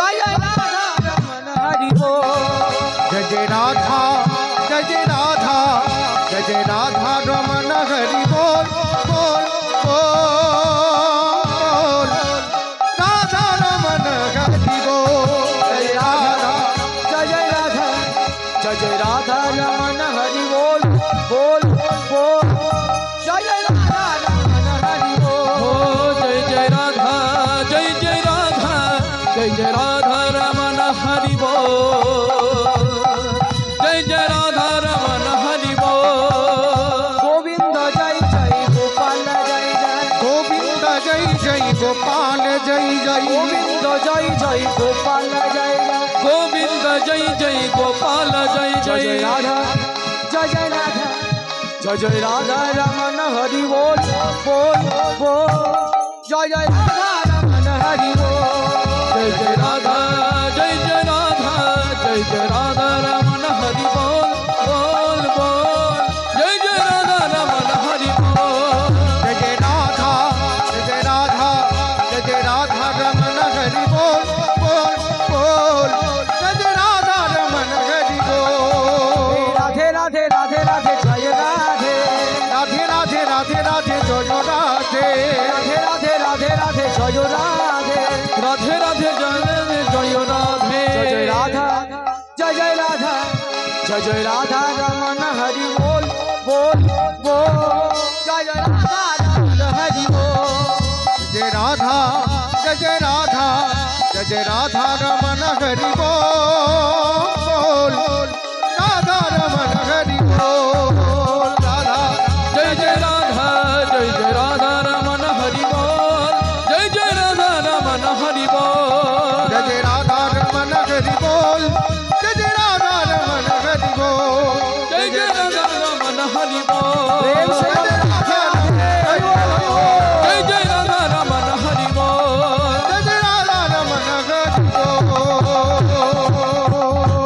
जय राधा रमन हरि ओ जय जय राधा जय जय राधा जय जय राधा रमन हरि बोल बोल बोल राधा रमन हरि बोल जय राधा जय जय राधा जय जय राधा रमन राधा रमन हरि बोल जय जय राधा रमन हरि बोल गोविंद जय जय गोपाल जय जय। गोविंद जय जय गोपाल जय जय। गोविंद जय जय गोपाल जय जय। गोविंद जय जय गोपाल जय जय। राधा। जय जय राधा। जय जय राधा रमन हरि बोल बोल। जय जय राधा रमन हरि बोल जय जय राधा जय जय राधा जय जय राधा रमन हरि बोल बोल बोल जय जय राधा रमन हरि बोल जय जय राधा जय जय राधा जय जय राधा रमन हरि बोल जय जय राधा रमन, हरि बोल बोल बोल। जय जय राधा रमन, हरि बोल। जय राधा, जय जय राधा, जय जय राधा रमन, हरि बोल। হরিব